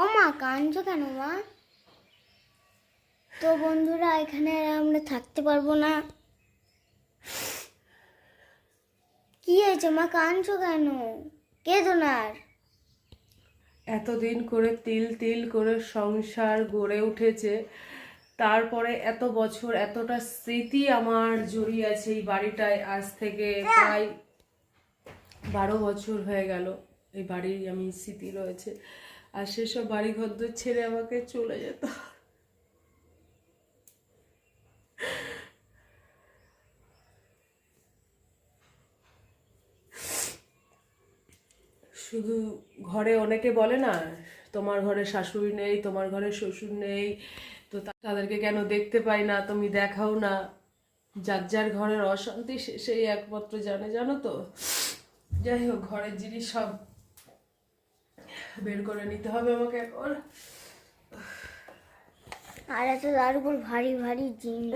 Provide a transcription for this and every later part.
ও মা কেন মা? তো বন্ধুরা, এখানে আমরা থাকতে পারব না। কি হয়েছে মা, কাঁদছো কেন? কে দোনার এতদিন করে তিল তিল করে সংসার গড়ে উঠেছে, তারপরে এত বছর এতটা স্মৃতি আমার জড়িয়ে আছে এই বাড়িটায়, আজ থেকে প্রায় বারো বছর হয়ে গেল এই বাড়ির আমি স্মৃতি রয়েছে। আর সেসব বাড়ি ঘর ছেড়ে আমাকে চলে যেত। শুধু ঘরে অনেকে বলে না, তোমার ঘরে শাশুড়ি নেই, তোমার ঘরে শ্বশুর নেই, তো তাদেরকে কেন দেখতে পাই না, তুমি দেখাও না। যার যার ঘরের অশান্তি সেই একমাত্র জানে, জানো তো? যাই হোক, ঘরের জিনিস সব বের করে নিতে হবে আমাকে এখন আর এত তার উপর ভারী ভারী জিনিস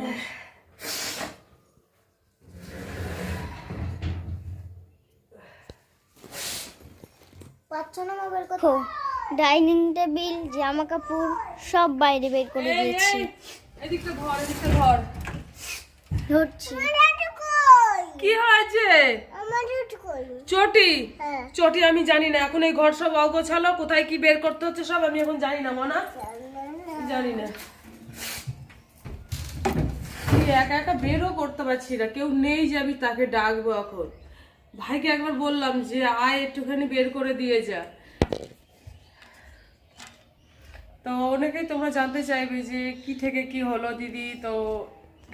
পাচ্ছ না ডাইনিং টেবিল জামা কাপড় সব বাইরে বের করে দিয়েছি। এদিকটা ধরছি। কি হয়েছে? চটি? হ্যাঁ। চটি আমি জানি না। এখন এই ঘর সব অগোছালো। কোথায় কি বের করতে হচ্ছে সব আমি এখন জানি না মনা। জানি না। একা একা বেরও করতে পারছি না। কেউ নেই যে আমি তাকে ডাকবো এখন। ভাইকে একবার বললাম যে আয় একটুখানি বের করে দিয়ে যা। তো অনেকেই তোমরা জানতে চাইবে যে কি থেকে কি হলো দিদি? তো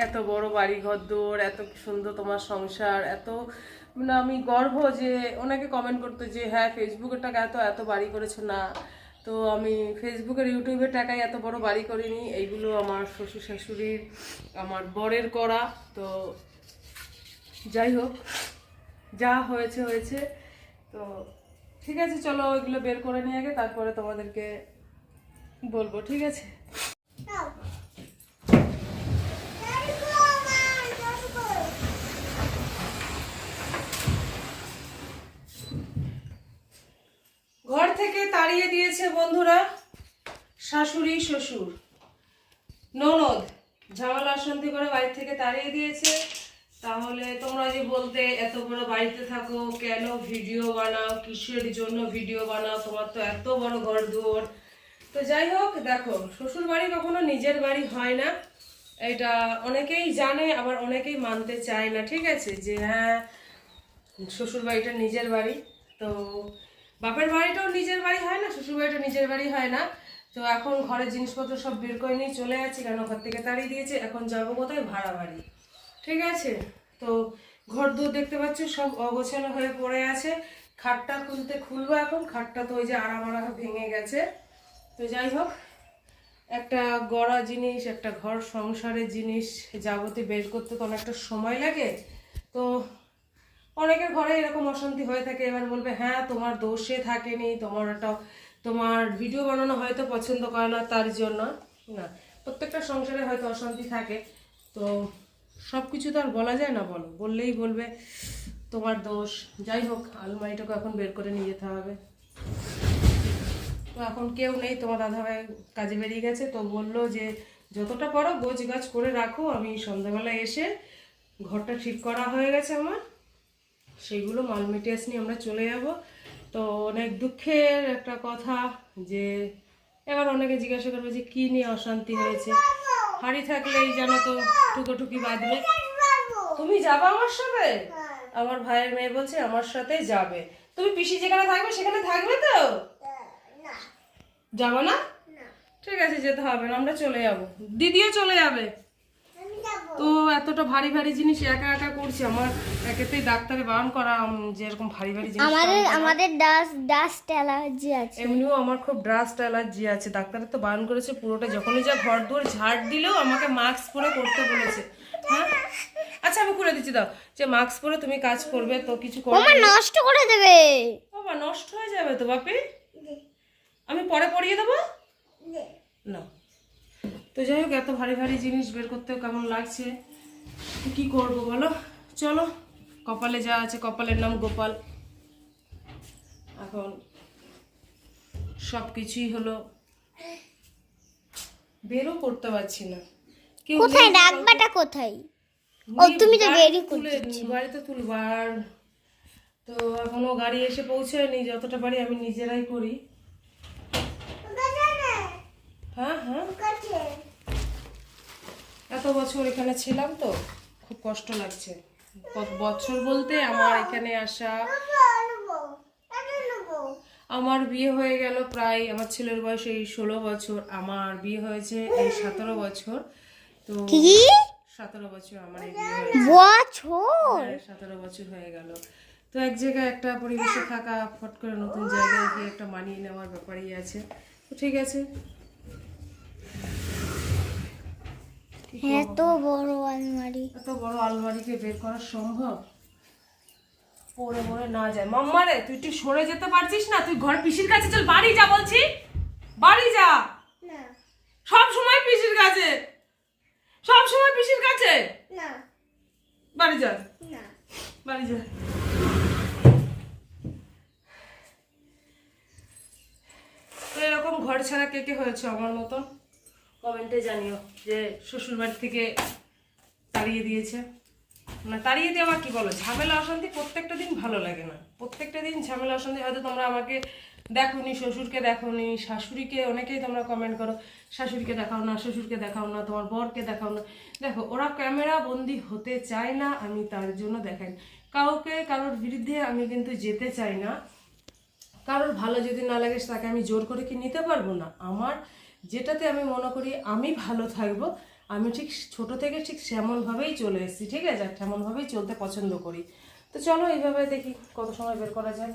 এত বড় বাড়ি ঘর দৌড় এত সুন্দর তোমার সংসার এত মানে আমি গর্ব যে ওনাকে কমেন্ট করতো যে হ্যাঁ ফেসবুকের টাকা এত এত বাড়ি করেছ না। তো আমি ফেসবুকের ইউটিউবের টাকায় এত বড় বাড়ি করিনি। এইগুলো আমার শ্বশুর শাশুড়ির, আমার বরের করা। তো যাই হোক, যা হয়েছে হয়েছে। তো ঠিক আছে, চলো ওইগুলো বের করে নিয়ে আগে, তারপরে তোমাদেরকে বলব, ঠিক আছে ঘর থেকে তাড়িয়ে দিয়েছে বন্ধুরা, শাশুড়ি, শ্বশুর। ননদ, ঝামেলা অশান্তি করে বাড়ি থেকে তাড়িয়ে দিয়েছে। তাহলে তোমরা যে বলতে এত বড় বাড়িতে থাকো, কেন ভিডিও বানাও, কিসের জন্য ভিডিও বানাও, তোমার তো এত বড় ঘর দুয়ার তো যাই হোক, দেখো শ্বশুর বাড়ি কখনো নিজের বাড়ি হয় না। এটা অনেকেই জানে, আবার অনেকেই মানতে চায় না, ঠিক আছে? যে হ্যাঁ শ্বশুর বাড়িটা নিজের বাড়ি, তো বাপের বাড়িটাও নিজের বাড়ি হয় না, শ্বশুর বাড়িটা নিজের বাড়ি হয় না। তো এখন ঘরের জিনিসপত্র সব বের করে নিয়ে চলে যাচ্ছি, কেন ঘর থেকে তাড়িয়ে দিয়েছে, এখন যাব কোথায়? ভাড়া বাড়ি। ঠিক আছে? তো ঘর দূর দেখতে পাচ্ছ, সব অগোছালো হয়ে পড়ে আছে। খাটটা খুলতে খুলবো এখন, খাটটা তো ওই যে আরাম আরাম ভেঙে গেছে। তো যাই হোক, একটা গড়া জিনিস, একটা ঘর সংসারের জিনিস যাবতীয় বের করতে তো অনেকটা সময় লাগে। তো অনেকের ঘরে এরকম অশান্তি হয়ে থাকে, এবার বলবে হ্যাঁ তোমার দোষে থাকেনি, তোমার একটা তোমার ভিডিও বানানো হয়তো পছন্দ করে না, তার জন্য। না, প্রত্যেকটা সংসারে হয়তো অশান্তি থাকে। তো সব কিছু তো আর বলা যায় না, বলো। বললেই বলবে, তোমার দোষ। যাই হোক, আলমারিটাকে এখন বের করে নিয়ে যেতে হবে। তো এখন কেউ নেই, তোমার দাদাভাই কাজে বেরিয়ে গেছে, তো বলল যে, যতটা পারো গোছ গাছ করে রাখো, আমি সন্ধ্যাবেলায় এসে ঘরটা ঠিক করা হয়ে গেছে আমার। সেইগুলো মাল মেটিয়াস নিয়ে আমরা চলে যাব। তো অনেক দুঃখের একটা কথা যে এবার অনেকে জিজ্ঞাসা করবে যে কী নিয়ে অশান্তি হয়েছে? হাড়ি থাকলেই যেন তো টুকোটুকি বাঁধবে। তুমি যাবে আমার সাথে? আমার ভাইয়ের মেয়ে বলছে আমার সাথে যাবে। তুমি পিসি যেখানে থাকবে সেখানে থাকবে তো? যাব না? ঠিক আছে যেতে হবে না আমরা চলে যাব। দিদিও চলে যাবে। তো এতটা ভারী ভারী জিনিস একা একা করছি আমার একেতেই ডাক্তারে বারণ করা উম, যে এরকম ভারী ভারী জিনিস আমাদের আমাদের ডাস্ট ডাস্ট অ্যালার্জি আছে। এমনিও আমার খুব ড্রাস্ট অ্যালার্জি আছে ডাক্তারের তো বারণ করেছে পুরোটা যখনই যা ঘর দুয়ার ঝাড় দিলেও আমাকে মাস্ক পরে করতে বলেছে। হ্যাঁ? আচ্ছা আমি করে দিচ্ছি দাও। যে মাস্ক পরে তুমি কাজ করবে তো কিছু করবে আমার নষ্ট করে দেবে। বাবা নষ্ট হয়ে যাবে তো বাপি? আমি পরে পরিয়ে দেবো? না। তো যাই হোক এত ভারী ভারী জিনিস বের করতেও কেমন লাগছে? কি করব বলো? চলো কপালে যা আছে কপালের নাম গোপাল। এখন সব কিছুই হলো বেরও করতে পারছি না। কোথায়? রাখবাটা কোথায়? ও তুমি তো বেরই তুলে গাড়িতে তুলবো আর তো এখনও গাড়ি এসে পৌঁছায়নি যতটা পারি আমি নিজেরাই করি। হ্যাঁ হ্যাঁ। বছর এখানে ছিলাম তো খুব কষ্ট লাগছে। কত বছর বলতে আমার এখানে আসা। আমার বিয়ে হয়ে গেল প্রায় আমার ছেলের বয়স এই ষোলো বছর আমার বিয়ে হয়েছে এই সতেরো বছর। তো সতেরো বছর আমার বছর? হ্যাঁ, সতেরো বছর হয়ে গেল। তো এক জায়গায় একটা পরিবেশে থাকা ফট করে নতুন জায়গায় গিয়ে একটা মানিয়ে নেওয়ার ব্যাপারই আছে। তো ঠিক আছে। এত বড় আলমারি। এত বড় আলমারিকে বের করা সম্ভব? না যায়। মাম্মারে তুই একটু সরে যেতে পারছিস না? তুই ঘর পিসির কাছে চল বাড়ি যা বলছি। বাড়ি যা। না। সব সময় পিসির কাছে। সব সময় পিসির কাছে। না। বাড়ি যা। না। বাড়ি যা। এরকম ঘর ছাড়া কে কে হয়েছে আমার মতন কমেন্টে জানিও যে শ্বশুর বাড়ি থেকে তাড়িয়ে দিয়েছে। না তাড়িয়ে দিয়ে দেওয়া কি বলো? ঝামেলা, অশান্তি প্রত্যেকটা দিন ভালো লাগে না। প্রত্যেকটা দিন ঝামেলা, অশান্তি। হয়তো তোমরা আমাকে দেখোনি, শ্বশুরকে দেখোনি, শাশুড়িকে, অনেকেই তোমরা কমেন্ট করো, শাশুড়িকে দেখাও না, শ্বশুরকে দেখাও না, তোমার বরকে দেখাও না। দেখো, ওরা ক্যামেরা বন্দি হতে চায় না, আমি তার জন্য দেখাই। না। কাউকে, কারোর বিরুদ্ধে আমি কিন্তু যেতে চাই না। কারোর ভালো যদি না লাগে, তাকে আমি জোর করে কি নিতে পারব না? আমার যেটাতে আমি মনে করি আমি ভালো থাকব আমি ঠিক ছোট থেকে ঠিক সেমনভাবেই চলে এসেছি ঠিক আছে? আর তেমনভাবেই চলতে পছন্দ করি। তো চলো এইভাবে দেখি কত সময় বের করা যায়।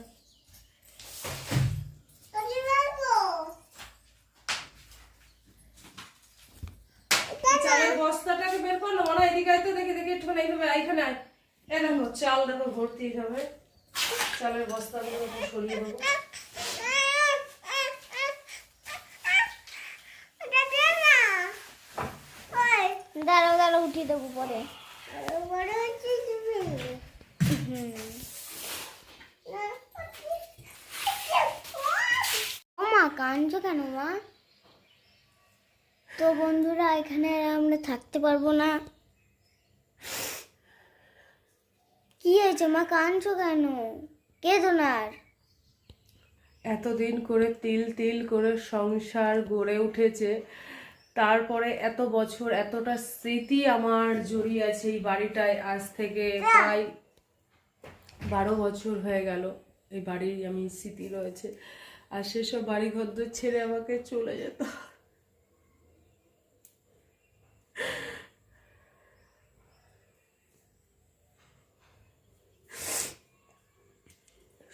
চালের বস্তাটাকে বের কর না মনে হয় এদিকে আয় তো দেখি দেখি একটুখানি এইভাবে এইখানে আয়। চাল দেখো ভর্তি এইভাবে। চালের বস্তাগুলো একটু সরিয়ে দেবো। উঠিয়ে দেবো পরে। মা, কাঁদছো কেন মা? তো বন্ধুরা, এখানে আমরা থাকতে পারব না। কি হয়েছে মা, কাঁদছো কেন? কে দোনার এতদিন করে তিল তিল করে সংসার গড়ে উঠেছে। তারপরে এত বছর এতটা স্মৃতি আমার জড়িয়ে আছে এই বাড়িটায়। আজ থেকে প্রায় বারো বছর হয়ে গেল এই বাড়ির আমি স্মৃতি রয়েছে। আর সেসব বাড়ি ঘর ছেড়ে আমাকে চলে যেত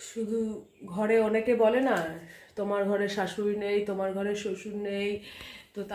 শুধু ঘরে অনেকে বলে না, তোমার ঘরে শাশুড়ি নেই, তোমার ঘরে শ্বশুর নেই